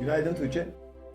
Günaydın Tuğçe.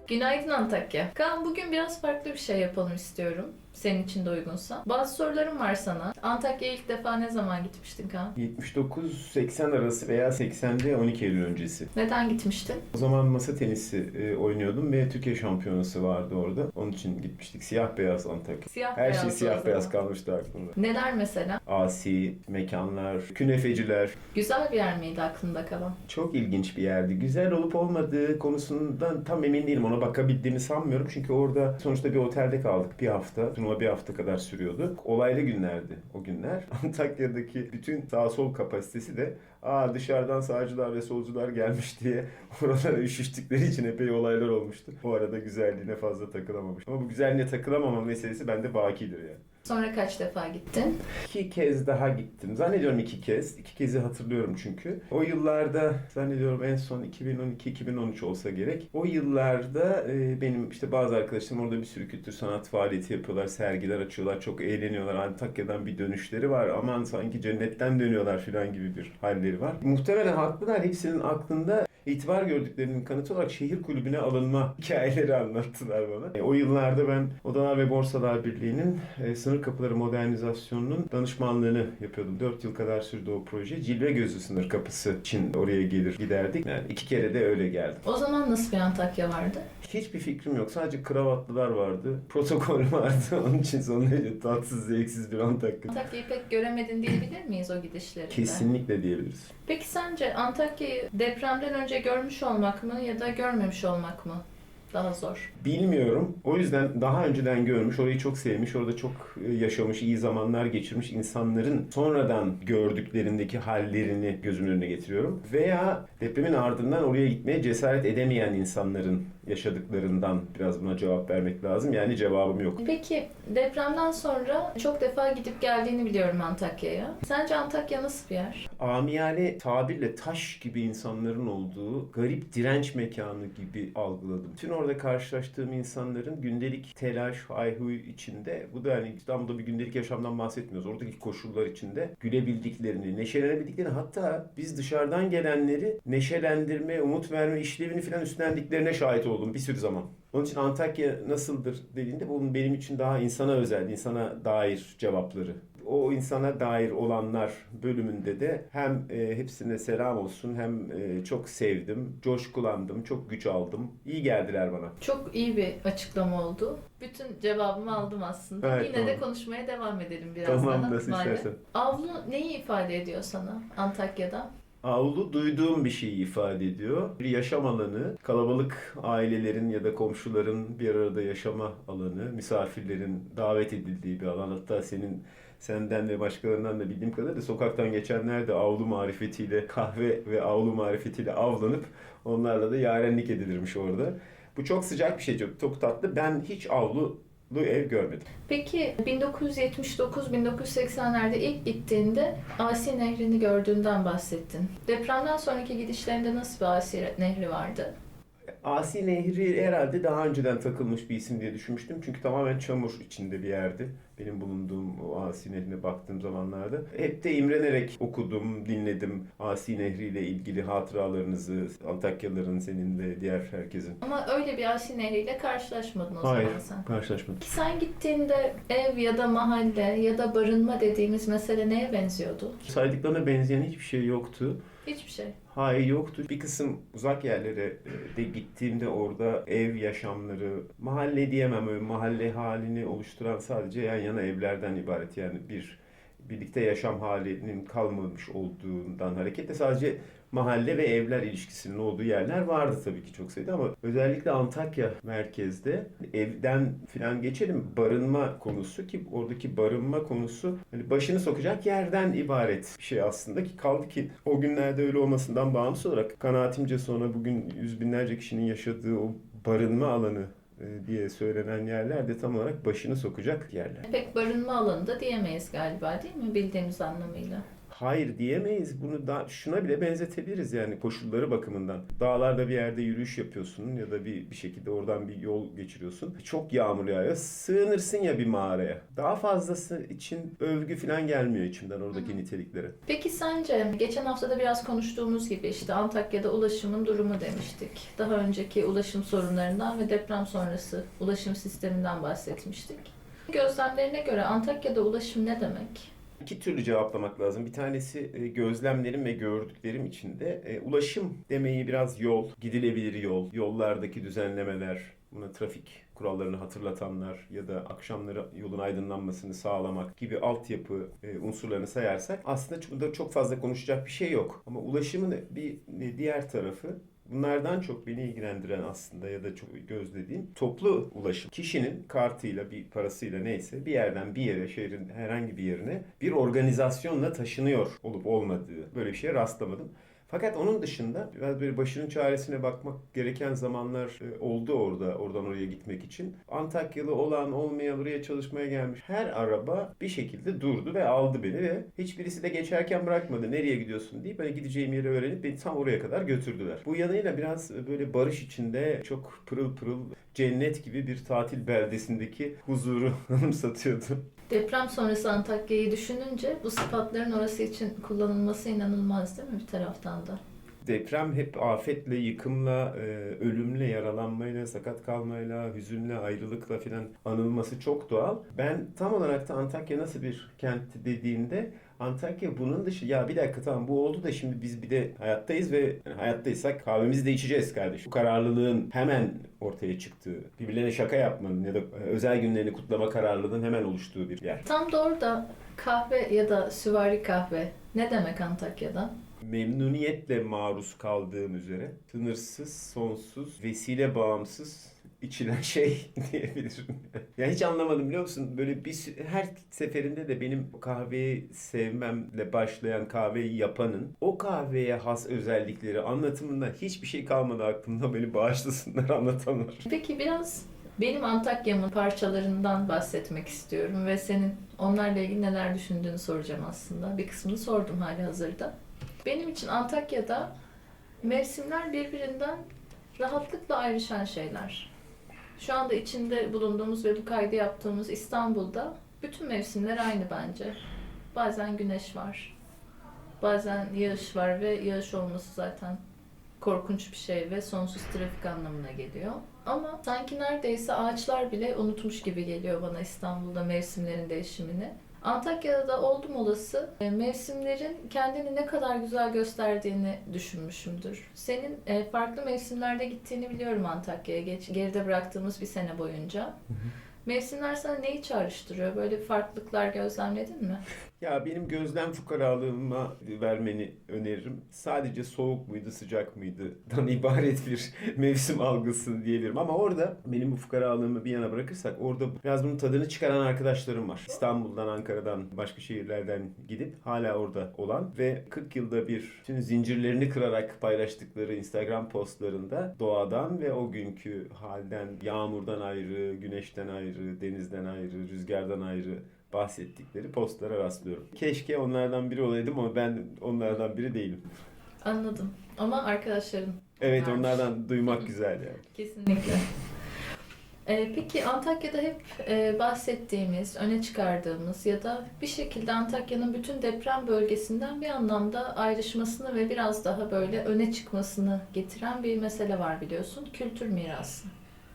Günaydın Antakya. Kaan bugün biraz farklı bir şey yapalım istiyorum. Senin için de uygunsa. Bazı sorularım var sana. Antakya'ya ilk defa ne zaman gitmiştin Kaan? 79-80 arası veya 80'de 12 Eylül öncesi. Neden gitmiştin? O zaman masa tenisi e, oynuyordum ve Türkiye şampiyonası vardı orada. Onun için gitmiştik. Siyah beyaz Antakya. Siyah Her beyazdı şey o siyah zaman. beyaz kalmıştı aklımda. Neler mesela? Asi mekanlar, künefeciler. Güzel bir yer miydi aklında kalan? Çok ilginç bir yerdi. Güzel olup olmadığı konusundan tam emin değilim. Ona bakabildiğimi sanmıyorum. Çünkü orada sonuçta bir otelde kaldık bir hafta. Turnuva bir hafta kadar sürüyordu. Olaylı günlerdi o günler. Antakya'daki bütün sağ sol kapasitesi de aa dışarıdan sağcılar ve solcular gelmiş diye oralara üşüştükleri için epey olaylar olmuştu. O arada güzelliğine fazla takılamamış. Ama bu güzelliğine takılamama meselesi bende bakidir yani. Sonra kaç defa gittin? İki kez daha gittim. Zannediyorum iki kez. İki kezi hatırlıyorum çünkü. O yıllarda zannediyorum en son 2012-2013 olsa gerek. O yıllarda e, benim işte bazı arkadaşlarım orada bir sürü kültür sanat faaliyeti yapıyorlar. Sergiler açıyorlar. Çok eğleniyorlar. Antakya'dan bir dönüşleri var. Aman sanki cennetten dönüyorlar falan gibi bir halleri var. Muhtemelen haklılar. Hepsinin aklında itibar gördüklerinin kanıtı olarak şehir kulübüne alınma hikayeleri anlattılar bana. E, o yıllarda ben Odalar ve Borsalar Birliği'nin e, sınır kapıları modernizasyonunun danışmanlığını yapıyordum. 4 yıl kadar sürdü o proje. Cilve gözü sınır kapısı için oraya gelir giderdik. Yani iki kere de öyle geldim. O zaman nasıl bir Antakya vardı? Hiçbir fikrim yok. Sadece kravatlılar vardı. Protokol vardı. Onun için son derece tatsız, zevksiz bir Antakya. Antakya'yı pek göremedin diyebilir miyiz o gidişlerinde? Kesinlikle diyebiliriz. Peki sence Antakya'yı depremden önce görmüş olmak mı ya da görmemiş olmak mı daha zor? Bilmiyorum. O yüzden daha önceden görmüş, orayı çok sevmiş, orada çok e, yaşamış, iyi zamanlar geçirmiş insanların sonradan gördüklerindeki hallerini gözümün önüne getiriyorum. Veya depremin ardından oraya gitmeye cesaret edemeyen insanların yaşadıklarından biraz buna cevap vermek lazım. Yani cevabım yok. Peki depremden sonra çok defa gidip geldiğini biliyorum Antakya'ya. Sence Antakya nasıl bir yer? Amiyane tabirle taş gibi insanların olduğu garip direnç mekanı gibi algıladım. Bütün orada karşılaştığım insanların gündelik telaş, hayhuy içinde, bu da hani İstanbul'da bir gündelik yaşamdan bahsetmiyoruz. Oradaki koşullar içinde gülebildik,lerini neşelenebildiklerini hatta biz dışarıdan gelenleri neşelendirme, umut verme işlevini falan üstlendiklerine şahit oldum bir sürü zaman. Onun için Antakya nasıldır dediğinde bunun benim için daha insana özel, insana dair cevapları. O insana dair olanlar bölümünde de hem e, hepsine selam olsun hem e, çok sevdim, coşkulandım, çok güç aldım. İyi geldiler bana. Çok iyi bir açıklama oldu. Bütün cevabımı aldım aslında. Evet, Yine de tamam. konuşmaya devam edelim biraz Tamam, daha. nasıl madem. istersen. Avlu neyi ifade ediyor sana Antakya'da? Avlu duyduğum bir şeyi ifade ediyor. Bir yaşam alanı, kalabalık ailelerin ya da komşuların bir arada yaşama alanı, misafirlerin davet edildiği bir alan. Hatta senin senden ve başkalarından da bildiğim kadarıyla sokaktan geçenler de avlu marifetiyle kahve ve avlu marifetiyle avlanıp onlarla da yarenlik edilirmiş orada. Bu çok sıcak bir şey, çok, tatlı. Ben hiç avlu ev görmedim. Peki 1979-1980'lerde ilk gittiğinde Asi Nehri'ni gördüğünden bahsettin. Depremden sonraki gidişlerinde nasıl bir Asi Nehri vardı? Asi Nehri herhalde daha önceden takılmış bir isim diye düşünmüştüm. Çünkü tamamen çamur içinde bir yerdi. Benim bulunduğum o Asi Nehri'ne baktığım zamanlarda. Hep de imrenerek okudum, dinledim. Asi Nehri ile ilgili hatıralarınızı, Antakyalıların senin de diğer herkesin. Ama öyle bir Asi Nehri ile karşılaşmadın o Hayır, zaman sen. karşılaşmadım. Sen gittiğinde ev ya da mahalle ya da barınma dediğimiz mesele neye benziyordu? Saydıklarına benzeyen hiçbir şey yoktu. Hiçbir şey. Hayır yoktu. Bir kısım uzak yerlere e, de gittiğimde orada ev yaşamları, mahalle diyemem öyle mahalle halini oluşturan sadece yan yana evlerden ibaret. Yani bir birlikte yaşam halinin kalmamış olduğundan hareketle sadece mahalle ve evler ilişkisinin olduğu yerler vardı tabii ki çok sayıda ama özellikle Antakya merkezde evden filan geçelim barınma konusu ki oradaki barınma konusu hani başını sokacak yerden ibaret bir şey aslında ki kaldı ki o günlerde öyle olmasından bağımsız olarak kanaatimce sonra bugün yüz binlerce kişinin yaşadığı o barınma alanı diye söylenen yerler de tam olarak başını sokacak yerler. Pek barınma alanı da diyemeyiz galiba değil mi bildiğimiz anlamıyla? Hayır diyemeyiz. Bunu da şuna bile benzetebiliriz yani koşulları bakımından. Dağlarda bir yerde yürüyüş yapıyorsun ya da bir bir şekilde oradan bir yol geçiriyorsun. Çok yağmur yağıyor. Sığınırsın ya bir mağaraya. Daha fazlası için övgü falan gelmiyor içimden oradaki niteliklere. Peki sence geçen hafta da biraz konuştuğumuz gibi işte Antakya'da ulaşımın durumu demiştik. Daha önceki ulaşım sorunlarından ve deprem sonrası ulaşım sisteminden bahsetmiştik. Gözlemlerine göre Antakya'da ulaşım ne demek? İki türlü cevaplamak lazım. Bir tanesi e, gözlemlerim ve gördüklerim içinde. E, ulaşım demeyi biraz yol, gidilebilir yol, yollardaki düzenlemeler, buna trafik kurallarını hatırlatanlar ya da akşamları yolun aydınlanmasını sağlamak gibi altyapı e, unsurlarını sayarsak aslında burada çok fazla konuşacak bir şey yok. Ama ulaşımın bir diğer tarafı Bunlardan çok beni ilgilendiren aslında ya da çok gözlediğim toplu ulaşım. Kişinin kartıyla bir parasıyla neyse bir yerden bir yere şehrin herhangi bir yerine bir organizasyonla taşınıyor olup olmadığı böyle bir şeye rastlamadım. Fakat onun dışında biraz böyle başının çaresine bakmak gereken zamanlar e, oldu orada, oradan oraya gitmek için. Antakyalı olan, olmayan, buraya çalışmaya gelmiş her araba bir şekilde durdu ve aldı beni ve hiçbirisi de geçerken bırakmadı. Nereye gidiyorsun deyip hani gideceğim yeri öğrenip beni tam oraya kadar götürdüler. Bu yanıyla biraz böyle barış içinde çok pırıl pırıl cennet gibi bir tatil beldesindeki huzuru anımsatıyordu. Deprem sonrası Antakya'yı düşününce bu sıfatların orası için kullanılması inanılmaz değil mi bir taraftan da? Deprem hep afetle, yıkımla, e, ölümle, yaralanmayla, sakat kalmayla, hüzünle, ayrılıkla filan anılması çok doğal. Ben tam olarak da Antakya nasıl bir kent dediğimde Antakya bunun dışı ya bir dakika tamam bu oldu da şimdi biz bir de hayattayız ve yani hayattaysak kahvemizi de içeceğiz kardeşim. Bu kararlılığın hemen ortaya çıktığı, birbirlerine şaka yapmanın ya da e, özel günlerini kutlama kararlılığının hemen oluştuğu bir yer. Tam da orada kahve ya da süvari kahve ne demek Antakya'da? memnuniyetle maruz kaldığım üzere sınırsız, sonsuz, vesile bağımsız içilen şey diyebilirim. yani hiç anlamadım biliyor musun? Böyle bir her seferinde de benim kahveyi sevmemle başlayan kahveyi yapanın o kahveye has özellikleri anlatımında hiçbir şey kalmadı aklımda beni bağışlasınlar anlatanlar. Peki biraz benim Antakya'mın parçalarından bahsetmek istiyorum ve senin onlarla ilgili neler düşündüğünü soracağım aslında. Bir kısmını sordum hali hazırda. Benim için Antakya'da mevsimler birbirinden rahatlıkla ayrışan şeyler. Şu anda içinde bulunduğumuz ve bu kaydı yaptığımız İstanbul'da bütün mevsimler aynı bence. Bazen güneş var. Bazen yağış var ve yağış olması zaten korkunç bir şey ve sonsuz trafik anlamına geliyor. Ama sanki neredeyse ağaçlar bile unutmuş gibi geliyor bana İstanbul'da mevsimlerin değişimini. Antakya'da da oldum olası e, mevsimlerin kendini ne kadar güzel gösterdiğini düşünmüşümdür. Senin e, farklı mevsimlerde gittiğini biliyorum Antakya'ya geride bıraktığımız bir sene boyunca. Mevsimler sana neyi çağrıştırıyor? Böyle farklılıklar gözlemledin mi? Ya benim gözlem fukaralığıma vermeni öneririm. Sadece soğuk muydu, sıcak mıydı dan ibaret bir mevsim algısı diyebilirim. Ama orada benim bu fukaralığımı bir yana bırakırsak orada biraz bunun tadını çıkaran arkadaşlarım var. İstanbul'dan, Ankara'dan, başka şehirlerden gidip hala orada olan ve 40 yılda bir tüm zincirlerini kırarak paylaştıkları Instagram postlarında doğadan ve o günkü halden, yağmurdan ayrı, güneşten ayrı, denizden ayrı, rüzgardan ayrı bahsettikleri postlara rastlıyorum. Keşke onlardan biri olaydım ama ben onlardan biri değilim. Anladım. Ama arkadaşların Evet Varmış. onlardan duymak güzel yani. Kesinlikle. Ee, peki Antakya'da hep e, bahsettiğimiz, öne çıkardığımız ya da bir şekilde Antakya'nın bütün deprem bölgesinden bir anlamda ayrışmasını ve biraz daha böyle öne çıkmasını getiren bir mesele var biliyorsun. Kültür mirası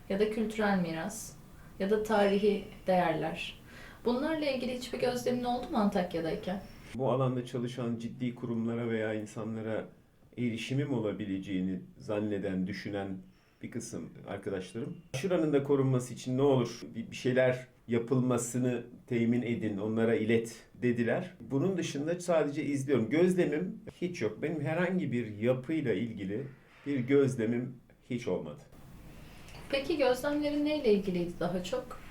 ya da kültürel miras ya da tarihi değerler. Bunlarla ilgili hiçbir gözlemin oldu mu Antakya'dayken? Bu alanda çalışan ciddi kurumlara veya insanlara erişimim olabileceğini zanneden, düşünen bir kısım arkadaşlarım. Şuranın da korunması için ne olur bir şeyler yapılmasını temin edin, onlara ilet dediler. Bunun dışında sadece izliyorum. Gözlemim hiç yok. Benim herhangi bir yapıyla ilgili bir gözlemim hiç olmadı. Peki gözlemlerin neyle ilgiliydi daha çok?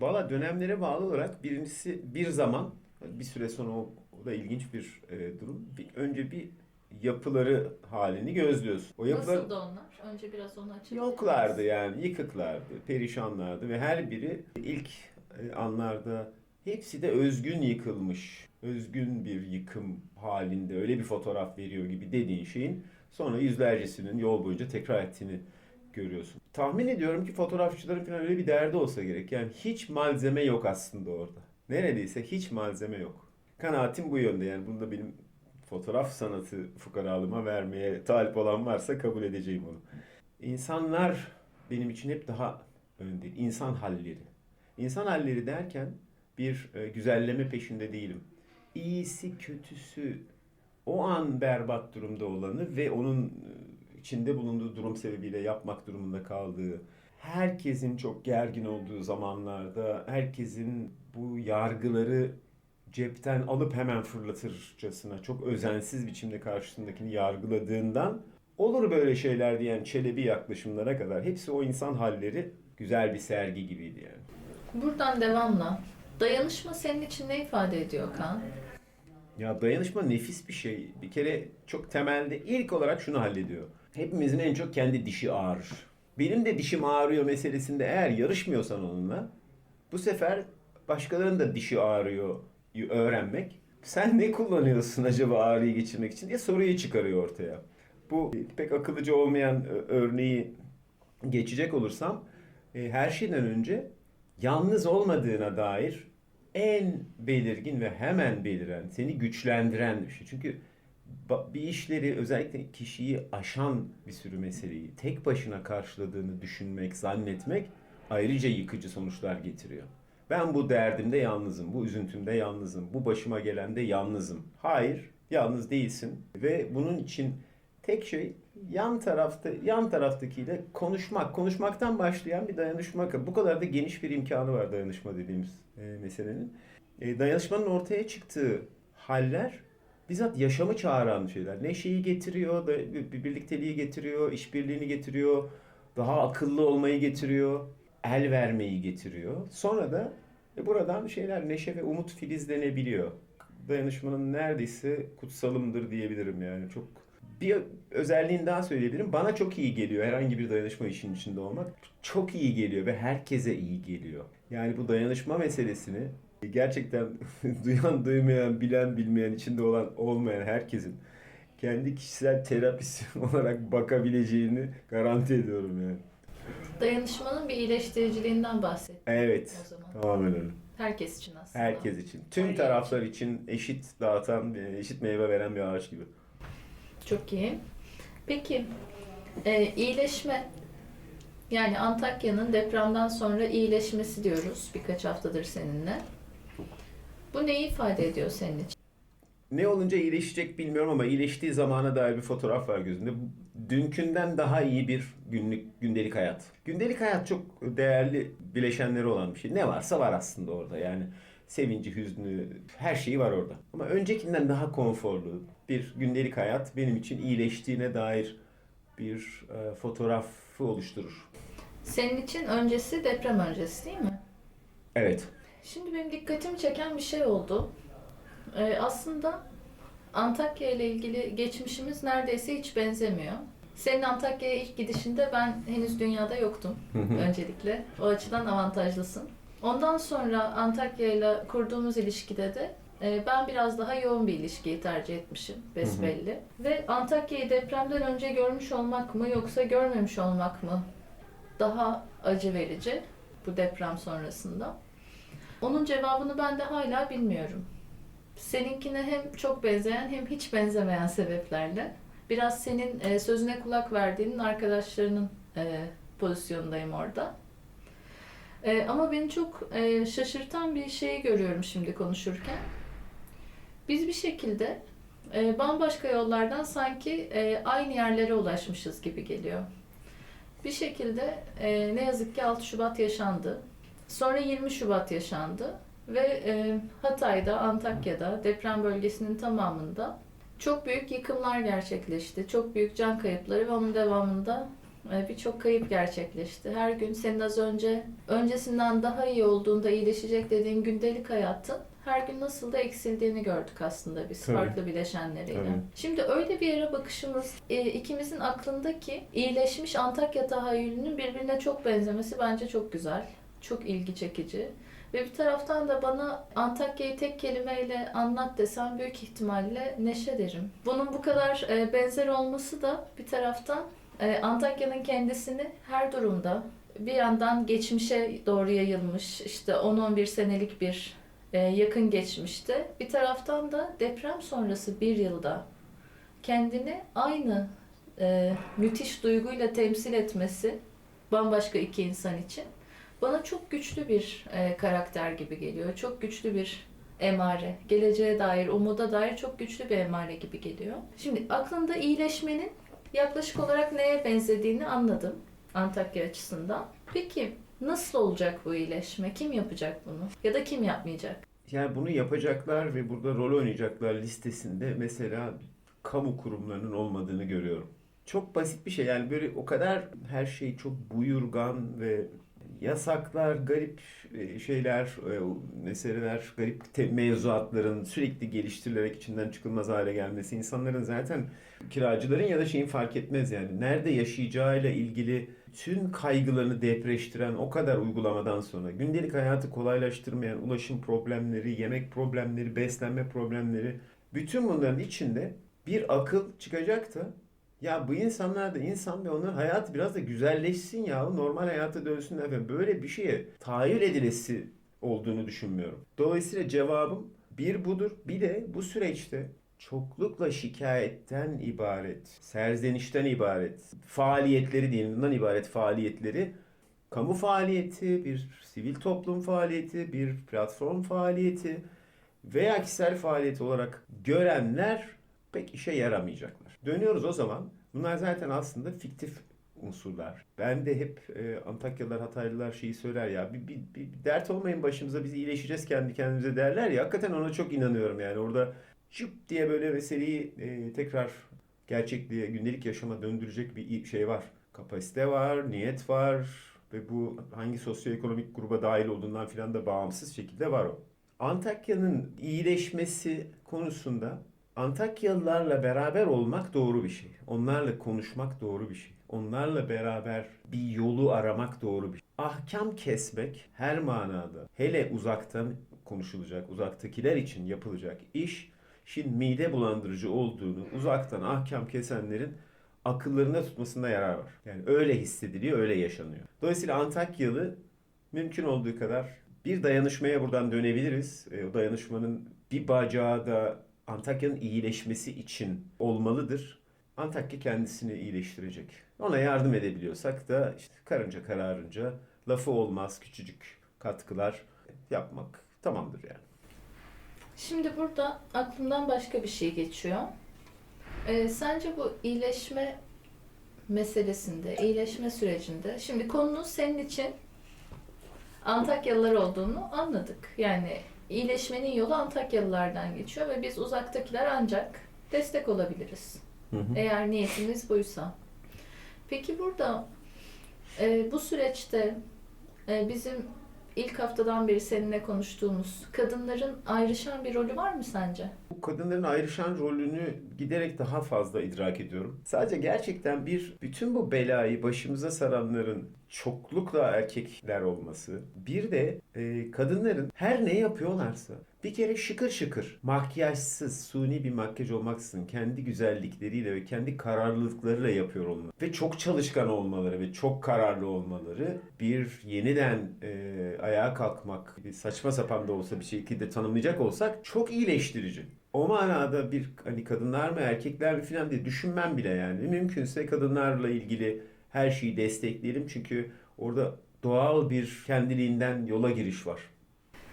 Valla dönemlere bağlı olarak birincisi bir zaman bir süre sonra o, o da ilginç bir e, durum. Bir, önce bir yapıları halini gözlüyorsun. O yapılar Nasıldı onlar? Önce biraz onu açabilir yoklardı yani yıkıklardı, perişanlardı ve her biri ilk e, anlarda Hepsi de özgün yıkılmış. Özgün bir yıkım halinde öyle bir fotoğraf veriyor gibi dediğin şeyin sonra yüzlercesinin yol boyunca tekrar ettiğini görüyorsun. Tahmin ediyorum ki fotoğrafçıların falan öyle bir derdi olsa gerek. Yani hiç malzeme yok aslında orada. Neredeyse hiç malzeme yok. Kanaatim bu yönde yani bunu da benim fotoğraf sanatı fukaralıma vermeye talip olan varsa kabul edeceğim onu. İnsanlar benim için hep daha önde. İnsan halleri. İnsan halleri derken bir e, güzelleme peşinde değilim. İyisi, kötüsü, o an berbat durumda olanı ve onun e, içinde bulunduğu durum sebebiyle yapmak durumunda kaldığı, herkesin çok gergin olduğu zamanlarda, herkesin bu yargıları cepten alıp hemen fırlatırcasına çok özensiz biçimde karşısındakini yargıladığından olur böyle şeyler diyen çelebi yaklaşımlara kadar hepsi o insan halleri güzel bir sergi gibiydi yani. Buradan devamla. Dayanışma senin için ne ifade ediyor Kaan? Ya dayanışma nefis bir şey. Bir kere çok temelde ilk olarak şunu hallediyor. Hepimizin en çok kendi dişi ağrır. Benim de dişim ağrıyor meselesinde eğer yarışmıyorsan onunla bu sefer başkalarının da dişi ağrıyor öğrenmek. Sen ne kullanıyorsun acaba ağrıyı geçirmek için diye soruyu çıkarıyor ortaya. Bu pek akıllıca olmayan örneği geçecek olursam e, her şeyden önce yalnız olmadığına dair en belirgin ve hemen beliren, seni güçlendiren bir şey. Çünkü bir işleri özellikle kişiyi aşan bir sürü meseleyi tek başına karşıladığını düşünmek, zannetmek ayrıca yıkıcı sonuçlar getiriyor. Ben bu derdimde yalnızım, bu üzüntümde yalnızım, bu başıma gelende yalnızım. Hayır, yalnız değilsin ve bunun için tek şey yan tarafta yan taraftakiyle konuşmak. Konuşmaktan başlayan bir dayanışma. Bu kadar da geniş bir imkanı var dayanışma dediğimiz e, meselenin. E, dayanışmanın ortaya çıktığı haller bizzat yaşamı çağıran şeyler. Neşeyi getiriyor, bir birlikteliği getiriyor, işbirliğini getiriyor, daha akıllı olmayı getiriyor, el vermeyi getiriyor. Sonra da e, buradan şeyler neşe ve umut filizlenebiliyor. Dayanışmanın neredeyse kutsalımdır diyebilirim yani çok bir özelliğini daha söyleyebilirim. Bana çok iyi geliyor herhangi bir dayanışma işin içinde olmak. Çok iyi geliyor ve herkese iyi geliyor. Yani bu dayanışma meselesini gerçekten duyan, duymayan, bilen, bilmeyen, içinde olan, olmayan herkesin kendi kişisel terapisi olarak bakabileceğini garanti ediyorum yani. Dayanışmanın bir iyileştiriciliğinden bahset Evet, o zaman. tamamen öyle. Herkes için aslında. Herkes için. Tüm Her taraflar için eşit dağıtan, eşit meyve veren bir ağaç gibi. Çok iyi. Peki e, iyileşme yani Antakya'nın depremden sonra iyileşmesi diyoruz birkaç haftadır seninle. Bu neyi ifade ediyor senin için? Ne olunca iyileşecek bilmiyorum ama iyileştiği zamana dair bir fotoğraf var gözümde. Dünkünden daha iyi bir günlük gündelik hayat. Gündelik hayat çok değerli bileşenleri olan bir şey. Ne varsa var aslında orada. Yani sevinci, hüznü, her şeyi var orada. Ama öncekinden daha konforlu bir gündelik hayat benim için iyileştiğine dair bir e, fotoğrafı oluşturur. Senin için öncesi deprem öncesi değil mi? Evet. Şimdi benim dikkatimi çeken bir şey oldu. Ee, aslında Antakya ile ilgili geçmişimiz neredeyse hiç benzemiyor. Senin Antakya'ya ilk gidişinde ben henüz dünyada yoktum öncelikle. O açıdan avantajlısın. Ondan sonra Antakya ile kurduğumuz ilişkide de e, ben biraz daha yoğun bir ilişkiyi tercih etmişim besbelli. Ve Antakya'yı depremden önce görmüş olmak mı yoksa görmemiş olmak mı daha acı verici bu deprem sonrasında? Onun cevabını ben de hala bilmiyorum. Seninkine hem çok benzeyen hem hiç benzemeyen sebeplerle. Biraz senin e, sözüne kulak verdiğinin arkadaşlarının e, pozisyondayım orada. E, ama beni çok e, şaşırtan bir şeyi görüyorum şimdi konuşurken. Biz bir şekilde bambaşka yollardan sanki aynı yerlere ulaşmışız gibi geliyor. Bir şekilde ne yazık ki 6 Şubat yaşandı. Sonra 20 Şubat yaşandı ve e, Hatay'da, Antakya'da, deprem bölgesinin tamamında çok büyük yıkımlar gerçekleşti. Çok büyük can kayıpları ve onun devamında e, birçok kayıp gerçekleşti. Her gün senin az önce öncesinden daha iyi olduğunda iyileşecek dediğin gündelik hayatın her gün nasıl da eksildiğini gördük aslında biz Tabii. farklı bileşenleriyle. Tabii. Şimdi öyle bir yere bakışımız e, ikimizin aklındaki iyileşmiş Antakya tahayyülünün birbirine çok benzemesi bence çok güzel. Çok ilgi çekici. Ve bir taraftan da bana Antakya'yı tek kelimeyle anlat desem büyük ihtimalle neşe derim. Bunun bu kadar e, benzer olması da bir taraftan e, Antakya'nın kendisini her durumda bir yandan geçmişe doğru yayılmış işte 10-11 senelik bir e, yakın geçmişte bir taraftan da deprem sonrası bir yılda kendini aynı müthiş duyguyla temsil etmesi bambaşka iki insan için bana çok güçlü bir e, karakter gibi geliyor. Çok güçlü bir emare. Geleceğe dair, umuda dair çok güçlü bir emare gibi geliyor. Şimdi aklında iyileşmenin yaklaşık olarak neye benzediğini anladım Antakya açısından. Peki nasıl olacak bu iyileşme? Kim yapacak bunu? Ya da kim yapmayacak? Yani bunu yapacaklar ve burada rol oynayacaklar listesinde mesela kamu kurumlarının olmadığını görüyorum. Çok basit bir şey yani böyle o kadar her şey çok buyurgan ve yasaklar, garip e, şeyler, e, meseleler, garip mevzuatların sürekli geliştirilerek içinden çıkılmaz hale gelmesi insanların zaten kiracıların ya da şeyin fark etmez yani. Nerede yaşayacağıyla ilgili tüm kaygılarını depreştiren o kadar uygulamadan sonra gündelik hayatı kolaylaştırmayan ulaşım problemleri, yemek problemleri, beslenme problemleri bütün bunların içinde bir akıl çıkacak da ya bu insanlar da insan ve onların hayatı biraz da güzelleşsin ya normal hayata dönsünler ve böyle bir şeye tahayyül edilesi olduğunu düşünmüyorum. Dolayısıyla cevabım bir budur. Bir de bu süreçte çoklukla şikayetten ibaret, serzenişten ibaret, faaliyetleri diyelim bundan ibaret faaliyetleri kamu faaliyeti, bir sivil toplum faaliyeti, bir platform faaliyeti veya kişisel faaliyet olarak görenler pek işe yaramayacaklar. Dönüyoruz o zaman. Bunlar zaten aslında fiktif unsurlar. Ben de hep e, Antakyalılar, Hataylılar şeyi söyler ya bir, bir, bir dert olmayın başımıza biz iyileşeceğiz kendi kendimize derler ya hakikaten ona çok inanıyorum yani orada şıp diye böyle meseleyi e, tekrar gerçekliğe, gündelik yaşama döndürecek bir şey var. Kapasite var, niyet var ve bu hangi sosyoekonomik gruba dahil olduğundan filan da bağımsız şekilde var o. Antakya'nın iyileşmesi konusunda Antakyalılarla beraber olmak doğru bir şey. Onlarla konuşmak doğru bir şey. Onlarla beraber bir yolu aramak doğru bir şey. Ahkam kesmek her manada hele uzaktan konuşulacak, uzaktakiler için yapılacak iş Şimdi mide bulandırıcı olduğunu uzaktan ahkam kesenlerin akıllarında tutmasında yarar var. Yani öyle hissediliyor, öyle yaşanıyor. Dolayısıyla Antakyalı mümkün olduğu kadar bir dayanışmaya buradan dönebiliriz. E, o dayanışmanın bir bacağı da Antakya'nın iyileşmesi için olmalıdır. Antakya kendisini iyileştirecek. Ona yardım edebiliyorsak da işte karınca kararınca lafı olmaz küçücük katkılar yapmak tamamdır yani. Şimdi burada aklımdan başka bir şey geçiyor. Ee, sence bu iyileşme meselesinde, iyileşme sürecinde, şimdi konunun senin için Antakyalılar olduğunu anladık. Yani iyileşmenin yolu Antakyalılardan geçiyor ve biz uzaktakiler ancak destek olabiliriz. Hı hı. Eğer niyetimiz buysa. Peki burada e, bu süreçte e, bizim ilk haftadan beri seninle konuştuğumuz kadınların ayrışan bir rolü var mı sence? Bu kadınların ayrışan rolünü giderek daha fazla idrak ediyorum. Sadece gerçekten bir bütün bu belayı başımıza saranların çoklukla erkekler olması, bir de e, kadınların her ne yapıyorlarsa bir kere şıkır şıkır, makyajsız, suni bir makyaj olmaksızın kendi güzellikleriyle ve kendi kararlılıklarıyla yapıyor olmaları ve çok çalışkan olmaları ve çok kararlı olmaları bir yeniden e, ayağa kalkmak, saçma sapan da olsa bir şekilde tanımlayacak olsak çok iyileştirici. O manada bir hani kadınlar mı erkekler mi falan diye düşünmem bile yani. Mümkünse kadınlarla ilgili her şeyi destekleyelim çünkü orada doğal bir kendiliğinden yola giriş var.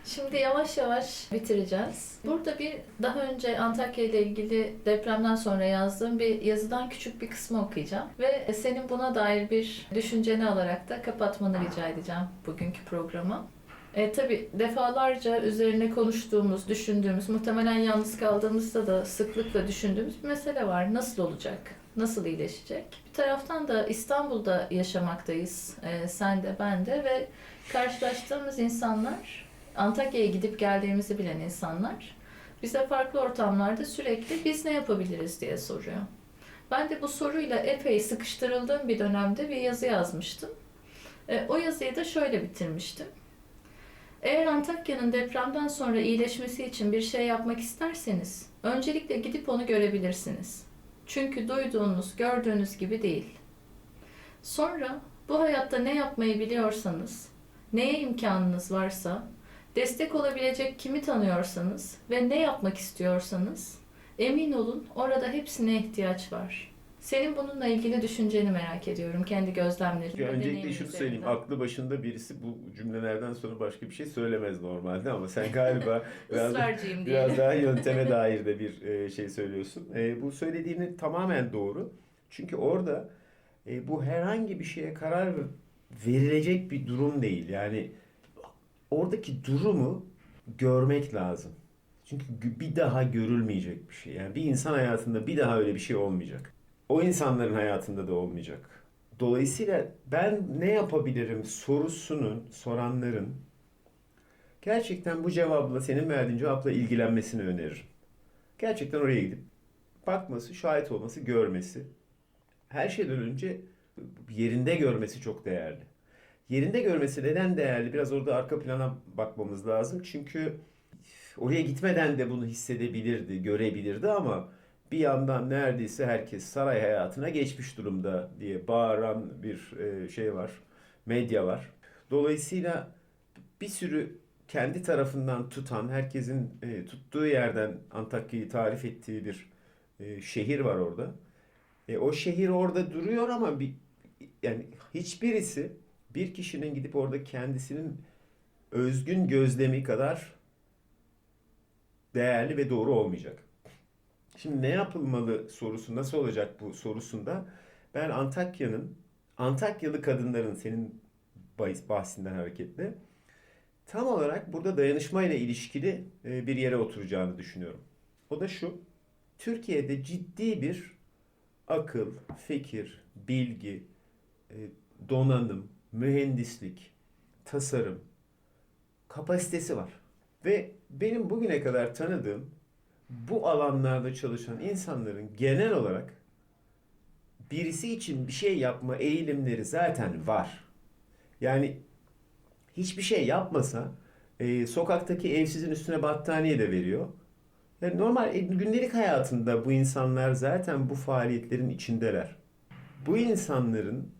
Şimdi yavaş yavaş bitireceğiz. Burada bir daha önce Antakya ile ilgili depremden sonra yazdığım bir yazıdan küçük bir kısmı okuyacağım. Ve senin buna dair bir düşünceni alarak da kapatmanı rica edeceğim bugünkü programı. E, tabii defalarca üzerine konuştuğumuz, düşündüğümüz, muhtemelen yalnız kaldığımızda da sıklıkla düşündüğümüz bir mesele var. Nasıl olacak? Nasıl iyileşecek? Bir taraftan da İstanbul'da yaşamaktayız. E, sen de ben de ve karşılaştığımız insanlar Antakya'ya gidip geldiğimizi bilen insanlar bize farklı ortamlarda sürekli biz ne yapabiliriz diye soruyor. Ben de bu soruyla epey sıkıştırıldığım bir dönemde bir yazı yazmıştım. E, o yazıyı da şöyle bitirmiştim. Eğer Antakya'nın depremden sonra iyileşmesi için bir şey yapmak isterseniz, öncelikle gidip onu görebilirsiniz. Çünkü duyduğunuz, gördüğünüz gibi değil. Sonra bu hayatta ne yapmayı biliyorsanız, neye imkanınız varsa, destek olabilecek kimi tanıyorsanız ve ne yapmak istiyorsanız, emin olun orada hepsine ihtiyaç var. Senin bununla ilgili düşünceni merak ediyorum, kendi gözlemlerin. Çünkü ve öncelikle şunu söyleyeyim. Aklı başında birisi bu cümlelerden sonra başka bir şey söylemez normalde ama sen galiba biraz, biraz daha yönteme dair de bir e, şey söylüyorsun. E, bu söylediğinin tamamen doğru. Çünkü orada e, bu herhangi bir şeye karar verilecek bir durum değil. Yani oradaki durumu görmek lazım. Çünkü bir daha görülmeyecek bir şey. Yani bir insan hayatında bir daha öyle bir şey olmayacak. O insanların hayatında da olmayacak. Dolayısıyla ben ne yapabilirim sorusunun soranların gerçekten bu cevapla senin verdiğin cevapla ilgilenmesini öneririm. Gerçekten oraya gidip bakması, şahit olması, görmesi. Her şeyden önce yerinde görmesi çok değerli. Yerinde görmesi neden değerli? Biraz orada arka plana bakmamız lazım. Çünkü oraya gitmeden de bunu hissedebilirdi, görebilirdi ama bir yandan neredeyse herkes saray hayatına geçmiş durumda diye bağıran bir e, şey var, medya var. Dolayısıyla bir sürü kendi tarafından tutan, herkesin e, tuttuğu yerden Antakya'yı tarif ettiği bir e, şehir var orada. E, o şehir orada duruyor ama bir yani hiçbirisi bir kişinin gidip orada kendisinin özgün gözlemi kadar değerli ve doğru olmayacak. Şimdi ne yapılmalı sorusu nasıl olacak bu sorusunda ben Antakya'nın Antakyalı kadınların senin bahsinden hareketle tam olarak burada dayanışmayla ilişkili e, bir yere oturacağını düşünüyorum. O da şu. Türkiye'de ciddi bir akıl, fikir, bilgi, e, donanım, mühendislik, tasarım kapasitesi var. Ve benim bugüne kadar tanıdığım bu alanlarda çalışan insanların genel olarak birisi için bir şey yapma eğilimleri zaten var. Yani hiçbir şey yapmasa e, sokaktaki evsizin üstüne battaniye de veriyor. Yani normal e, gündelik hayatında bu insanlar zaten bu faaliyetlerin içindeler. Bu insanların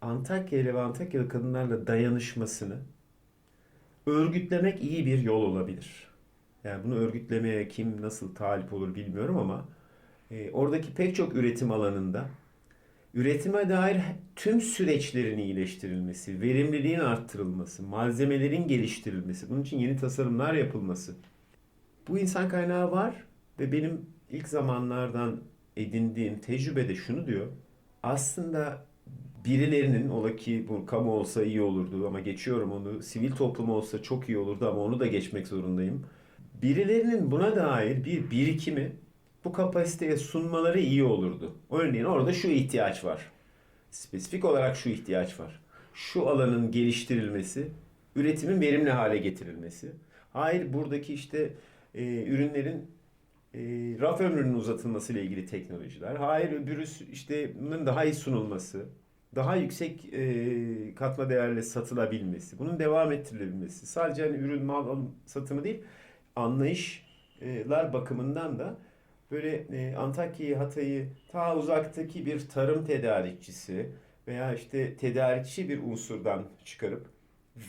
Antakya ile ve Antakyalı kadınlarla dayanışmasını örgütlemek iyi bir yol olabilir. Yani bunu örgütlemeye kim nasıl talip olur bilmiyorum ama e, oradaki pek çok üretim alanında üretime dair tüm süreçlerin iyileştirilmesi, verimliliğin arttırılması, malzemelerin geliştirilmesi, bunun için yeni tasarımlar yapılması. Bu insan kaynağı var ve benim ilk zamanlardan edindiğim tecrübede şunu diyor. Aslında birilerinin ola ki bu kamu olsa iyi olurdu ama geçiyorum onu. Sivil toplum olsa çok iyi olurdu ama onu da geçmek zorundayım. Birilerinin buna dair bir birikimi bu kapasiteye sunmaları iyi olurdu. Örneğin orada şu ihtiyaç var. Spesifik olarak şu ihtiyaç var. Şu alanın geliştirilmesi, üretimin verimli hale getirilmesi. Hayır buradaki işte e, ürünlerin e, raf ömrünün uzatılması ile ilgili teknolojiler. Hayır öbürü işte bunun daha iyi sunulması, daha yüksek e, katma değerle satılabilmesi, bunun devam ettirilebilmesi. Sadece hani ürün mal alım satımı değil, anlayışlar bakımından da böyle e, Antakya'yı, Hatay'ı ta uzaktaki bir tarım tedarikçisi veya işte tedarikçi bir unsurdan çıkarıp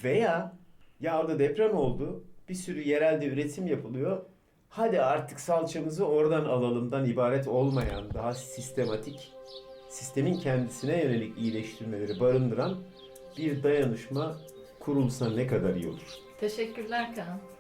veya ya orada deprem oldu, bir sürü yerelde üretim yapılıyor. Hadi artık salçamızı oradan alalımdan ibaret olmayan, daha sistematik, sistemin kendisine yönelik iyileştirmeleri barındıran bir dayanışma kurulsa ne kadar iyi olur. Teşekkürler Kaan.